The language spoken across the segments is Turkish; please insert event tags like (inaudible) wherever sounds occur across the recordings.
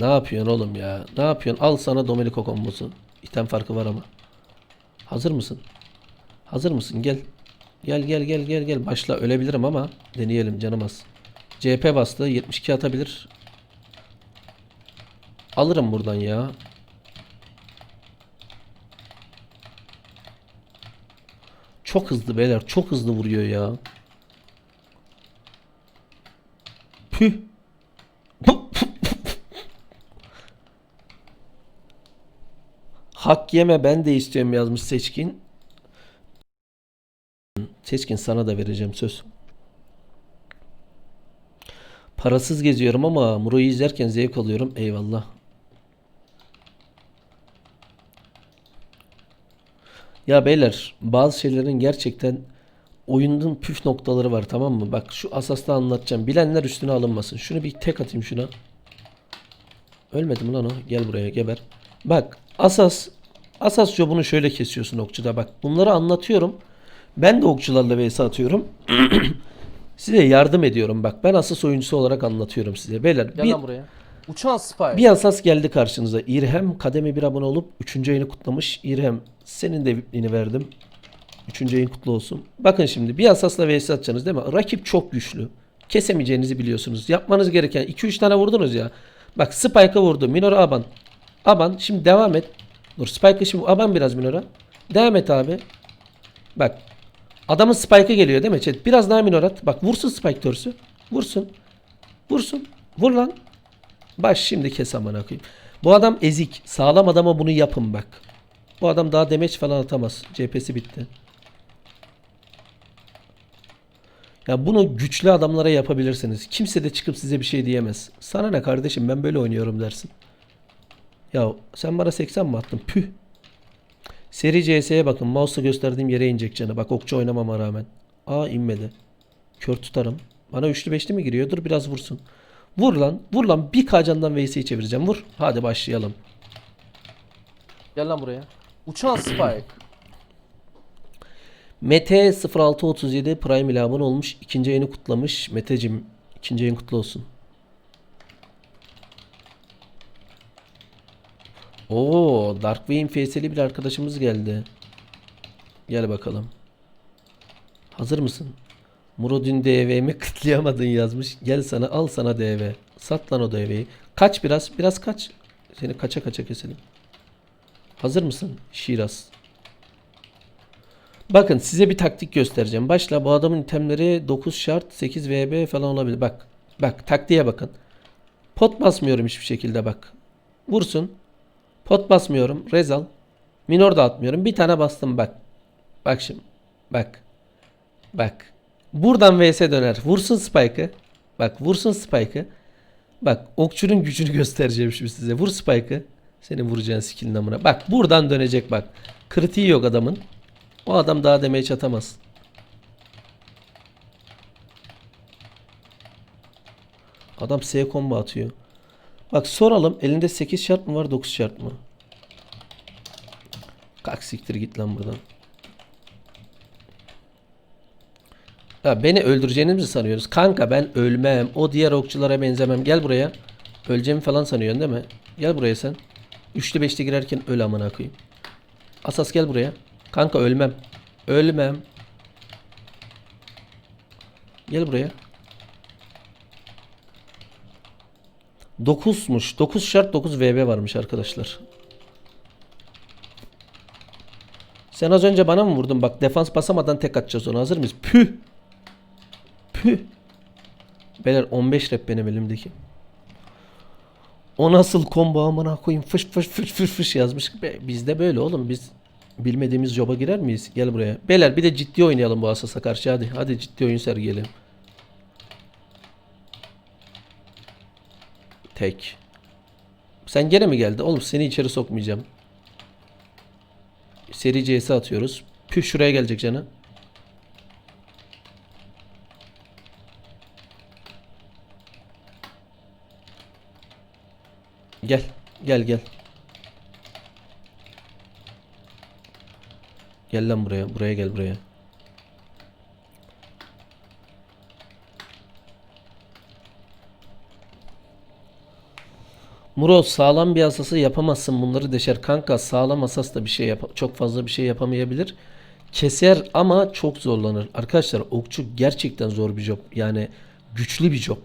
Ne yapıyorsun oğlum ya? Ne yapıyorsun? Al sana Domenico kombosu. İtem farkı var ama. Hazır mısın? Hazır mısın? Gel. Gel gel gel gel gel. Başla. Ölebilirim ama deneyelim canım az. CP bastı. 72 atabilir. Alırım buradan ya. Çok hızlı beyler. Çok hızlı vuruyor ya. Püh. Hak yeme ben de istiyorum yazmış Seçkin. Seçkin sana da vereceğim söz. Parasız geziyorum ama Muro'yu izlerken zevk alıyorum. Eyvallah. Ya beyler bazı şeylerin gerçekten oyunun püf noktaları var tamam mı? Bak şu asasta anlatacağım. Bilenler üstüne alınmasın. Şunu bir tek atayım şuna. Ölmedi mi lan o? Gel buraya geber. Bak asas asas jobunu şöyle kesiyorsun okçuda bak. Bunları anlatıyorum. Ben de okçularla vs atıyorum. (clears throat) Size yardım ediyorum bak. Ben asas oyuncusu olarak anlatıyorum size. Beyler Gel bir, lan buraya. Uçan Spy. bir asas geldi karşınıza. İrhem kademe bir abone olup 3. ayını kutlamış. İrhem senin de VIP'liğini verdim. 3. ayın kutlu olsun. Bakın şimdi bir asasla vs atacaksınız değil mi? Rakip çok güçlü. Kesemeyeceğinizi biliyorsunuz. Yapmanız gereken 2-3 tane vurdunuz ya. Bak Spike'a vurdu. Minora Aban. Aban şimdi devam et. Dur Spike'a şimdi Aban biraz Minora. Devam et abi. Bak. Adamın Spike'a geliyor değil mi? Chat? Biraz daha Minor. Bak vursun Spike törsü. Vursun. Vursun. Vur lan. Baş şimdi kes amına koyayım. Bu adam ezik. Sağlam adama bunu yapın bak. Bu adam daha demeç falan atamaz. CHP'si bitti. Ya bunu güçlü adamlara yapabilirsiniz. Kimse de çıkıp size bir şey diyemez. Sana ne kardeşim ben böyle oynuyorum dersin. Ya sen bana 80 mi attın? Püh. Seri CS'ye bakın. Mouse'la gösterdiğim yere inecek canı. Bak okçu oynamama rağmen. Aa inmedi. Kör tutarım. Bana üçlü beşli mi giriyor? Dur biraz vursun. Vur lan. Vur lan. Bir kacandan VS'yi çevireceğim. Vur. Hadi başlayalım. Gel lan buraya. Uçan Spike. (clears throat) Mete 0637 Prime ile abone olmuş. İkinci ayını kutlamış. Meteciğim ikinci ayın kutlu olsun. Oo, Darkwing FS'li bir arkadaşımız geldi. Gel bakalım. Hazır mısın? Murod'un DV'mi (laughs) kıtlayamadın yazmış. Gel sana al sana DV. Sat lan o DV'yi. Kaç biraz. Biraz kaç. Seni kaça kaça keselim. Hazır mısın? Şiraz. Bakın size bir taktik göstereceğim. Başla bu adamın itemleri 9 şart 8 VB falan olabilir. Bak. Bak taktiğe bakın. Pot basmıyorum hiçbir şekilde bak. Vursun. Pot basmıyorum. Rezal. Minor da atmıyorum. Bir tane bastım bak. Bak şimdi. Bak. Bak. Buradan vs döner. Vursun Spike'ı. Bak vursun Spike'ı. Bak okçunun gücünü (laughs) göstereceğim şimdi size. Vur Spike'ı. Seni vuracağın skill'in amına. Bak buradan dönecek bak. Kritiği yok adamın. O adam daha demeye çatamaz. Adam S combo atıyor. Bak soralım elinde 8 şart mı var 9 şart mı? Kalk siktir git lan buradan. Ya beni öldüreceğini mi sanıyoruz? Kanka ben ölmem. O diğer okçulara benzemem. Gel buraya. Öleceğimi falan sanıyorsun değil mi? Gel buraya sen. Üçlü beşli girerken öl amına koyayım. Asas gel buraya. Kanka ölmem. Ölmem. Gel buraya. 9'muş. 9 şart 9 VB varmış arkadaşlar. Sen az önce bana mı vurdun? Bak defans basamadan tek atacağız onu. Hazır mıyız? Püh. Püh. Beyler 15 rep benim elimdeki. O nasıl combo amına koyayım fış fış fış fış fış yazmış. Be, Bizde böyle oğlum biz bilmediğimiz joba girer miyiz? Gel buraya. Beyler bir de ciddi oynayalım bu asasa karşı hadi. Hadi ciddi oyun sergileyelim. Tek. Sen gene mi geldi? Oğlum seni içeri sokmayacağım. Seri CS atıyoruz. Püh şuraya gelecek canı. Gel. Gel gel. Gel lan buraya. Buraya gel buraya. Muro sağlam bir asası yapamazsın bunları deşer. Kanka sağlam asas da bir şey yap çok fazla bir şey yapamayabilir. Keser ama çok zorlanır. Arkadaşlar okçu gerçekten zor bir job. Yani güçlü bir job.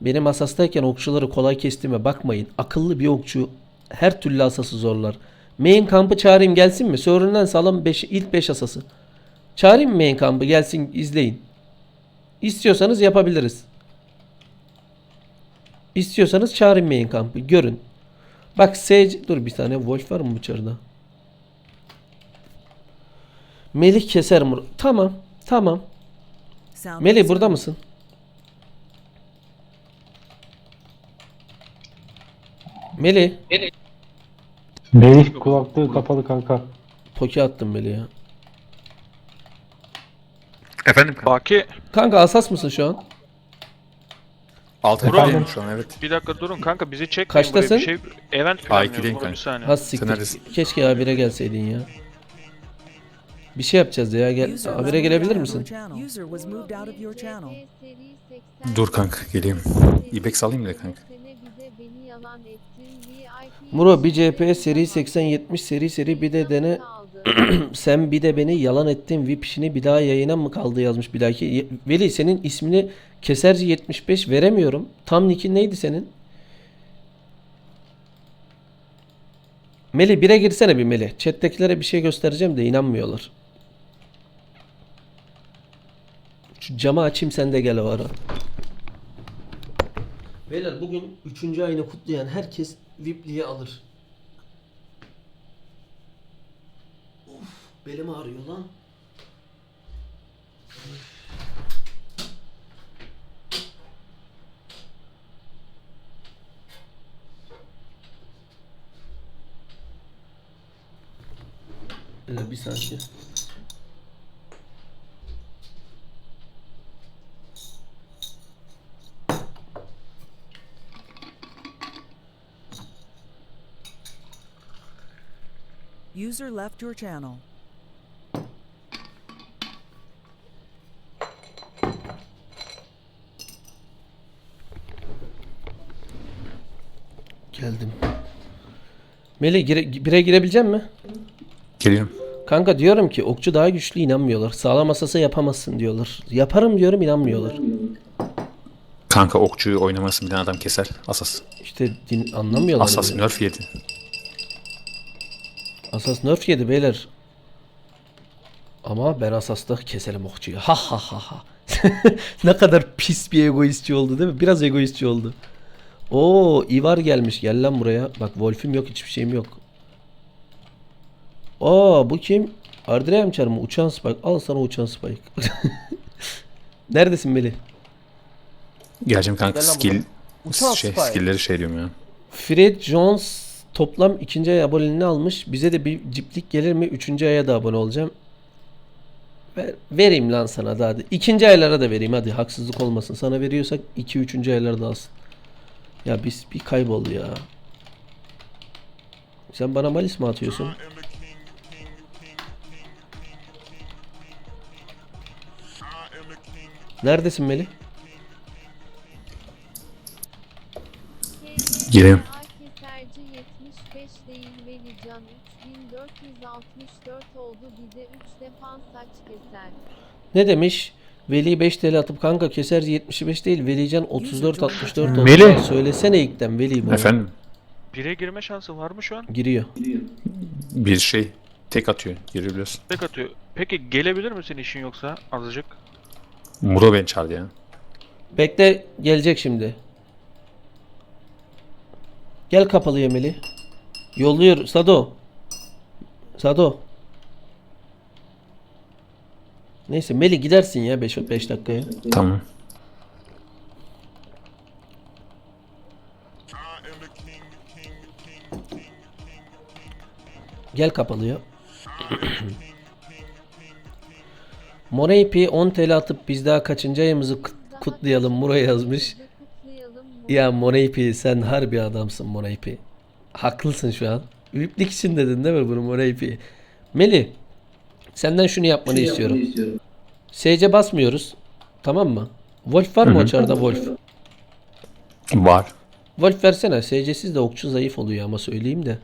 Benim asastayken okçuları kolay kestiğime bakmayın. Akıllı bir okçu her türlü asası zorlar. Main kampı çağırayım gelsin mi? Söründen sağlam 5 ilk 5 asası. Çağırayım mı main kampı gelsin izleyin. İstiyorsanız yapabiliriz. İstiyorsanız çağırın main kampı. Görün. Bak Sage... Dur bir tane Wolf var mı bu çarda? Melih keser mi? Tamam. Tamam. Melih burada mısın? Melih. Melih kulaklığı kapalı kanka. Poke attım Melih'e. Efendim kanka. Baki Kanka asas mısın şu an? Altı Burak. efendim şu an evet. bir dakika durun kanka bizi çekmeyin Kaçtasın? buraya bir şey. Event planlıyoruz ikideyim Murat, bir kanka. saniye. Has siktir. neredesin? Keşke A1'e gelseydin ya. Bir şey yapacağız ya. Gel. User A1'e was gelebilir misin? out of your channel. User was moved out of your channel. Dur kanka geleyim. İbex alayım da kanka. Muro bir CHP seri 80-70 seri seri bir de dene (clears throat) sen bir de beni yalan ettin VIP işini bir daha yayına mı kaldı yazmış bir dahaki. Ye- Veli senin ismini Keserci 75 veremiyorum. Tam nickin neydi senin? Meli 1'e girsene bir Meli. Chat'tekilere bir şey göstereceğim de inanmıyorlar. Şu camı açayım sen de gel o ara. Beyler bugün 3. ayını kutlayan herkes VIP'liğe alır. Of belim ağrıyor lan. Beyler bir saniye. User left your channel. Geldim. Melih gire, bire girebilecek mi? Geliyorum. Kanka diyorum ki okçu daha güçlü inanmıyorlar. Sağlam asasa yapamazsın diyorlar. Yaparım diyorum inanmıyorlar. Kanka okçuyu oynamasın bir tane adam keser. Asas. İşte din, anlamıyorlar. Asas beni. nerf yedi. Asas nerf yedi beyler. Ama ben asasta keselim okçuyu. Ha ha ha ha. (laughs) ne kadar pis bir egoistçi oldu değil mi? Biraz egoistçi oldu. Oo, Ivar gelmiş. Gel lan buraya. Bak Wolf'üm yok, hiçbir şeyim yok. Aa, bu kim? Ardreyam çarmı. Uçan Spike. Al sana uçan Spike. (laughs) Neredesin Melih? Geleceğim kanka Gel lan skill. Uçan şey, Spike. skill'leri şey diyorum ya. Fred Jones toplam ikinci ay aboneliğini almış. Bize de bir ciplik gelir mi? Üçüncü aya da abone olacağım. Ver, vereyim lan sana da hadi. İkinci aylara da vereyim hadi. Haksızlık olmasın. Sana veriyorsak iki üçüncü aylara da alsın. Ya biz bir kaybol ya. Sen bana malis mi atıyorsun? Neredesin Melih? Gireyim. Keserci 75 değil Velican 3464 oldu bir de 3 defans saç keser. Ne demiş? Veli 5 TL atıp kanka keserci 75 değil Velican 34 64 oldu. Melih. Söylesene ilkten Veli bunu. Efendim Bire girme şansı var mı şu an? Giriyor. bir şey tek atıyor. Girebiliyorsun. Tek atıyor. Peki gelebilir misin işin yoksa azıcık? Muro beni çağırdı ya. Bekle gelecek şimdi. Gel kapalıya Melih. Yolluyor Sado. Sado. Neyse Melih gidersin ya 5 5 dakikaya. Tamam. Gel kapalıya. (clears throat) Moreypi 10 TL atıp biz daha kaçıncı ayımızı kut- kutlayalım Muro yazmış. Ya Moreypi sen harbi adamsın Moreypi. Haklısın şu an. Üliplik için dedin değil mi bunu Moreypi? Meli senden şunu yapmanı istiyorum. SC basmıyoruz. Tamam mı? Wolf var mı o çarda Wolf? Var. Wolf versene. SC'siz de okçu zayıf oluyor ama söyleyeyim de.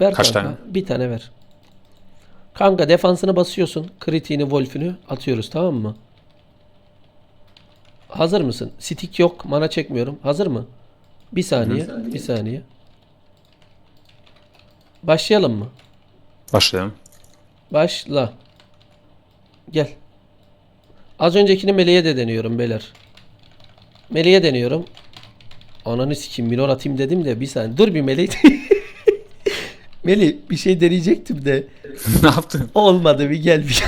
Ver Kaç kanka. Bir tane ver. Kanka defansını basıyorsun. Kritiğini, Wolf'ünü atıyoruz tamam mı? Hazır mısın? Stick yok. Mana çekmiyorum. Hazır mı? Bir saniye. Bir saniye. Başlayalım mı? Başlayalım. Başla. Gel. Az öncekini meleğe de deniyorum beyler. Meleğe deniyorum. Ananı sikeyim minor atayım dedim de bir saniye. Dur bir meleğe. (laughs) Meli bir şey deneyecektim de. (laughs) ne yaptın? Olmadı bir gel bir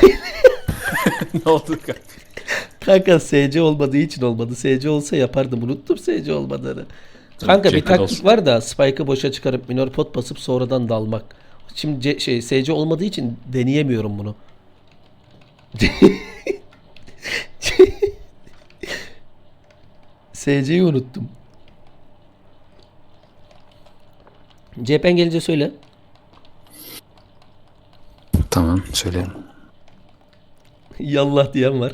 (laughs) ne oldu kanka? Kanka SC olmadığı için olmadı. SC olsa yapardım. Unuttum SC olmadığını. Kanka bir Cephe taktik olsun. var da Spike'ı boşa çıkarıp minor pot basıp sonradan dalmak. Şimdi C- şey SC olmadığı için deneyemiyorum bunu. (laughs) SC'yi unuttum. Cephen gelince söyle. Tamam söyleyelim. Yallah diyen var.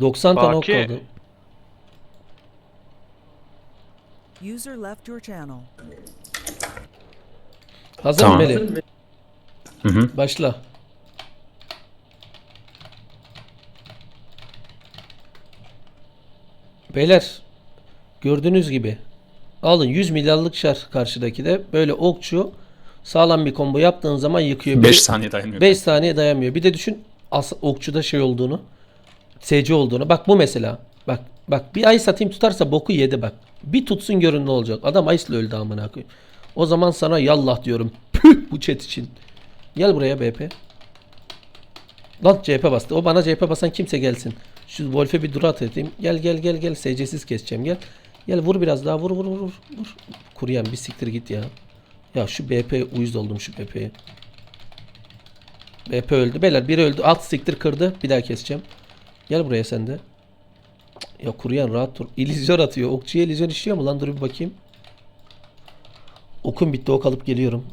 ...90 tane ok Baki. kaldı. User left your channel. Hazır Tamam. mı Melih? Hı hı. Başla. Beyler gördüğünüz gibi alın 100 milyarlık şar karşıdaki de böyle okçu sağlam bir combo yaptığın zaman yıkıyor. 5 saniye dayanıyor. 5 saniye dayanmıyor. Bir de düşün as okçuda şey olduğunu. SC olduğunu. Bak bu mesela. Bak bak bir ay satayım tutarsa boku yedi bak. Bir tutsun görün ne olacak. Adam Ice'la öldü amına koyayım. O zaman sana yallah diyorum. Püh bu chat için. Gel buraya BP. Lan CHP bastı. O bana CHP basan kimse gelsin. Şu Wolf'e bir durat atayım. Gel gel gel gel. SC'siz keseceğim gel. Gel vur biraz daha vur vur vur vur. vur. Kuruyan bir siktir git ya. Ya şu BP uyuz oldum şu BP'ye. BP öldü. Beyler biri öldü. Alt siktir kırdı. Bir daha keseceğim. Gel buraya sen de. Ya kuruyan rahat dur. İllüzyon atıyor. Okçuya illüzyon işliyor mu lan? Dur bir bakayım. Okum bitti. Ok alıp geliyorum.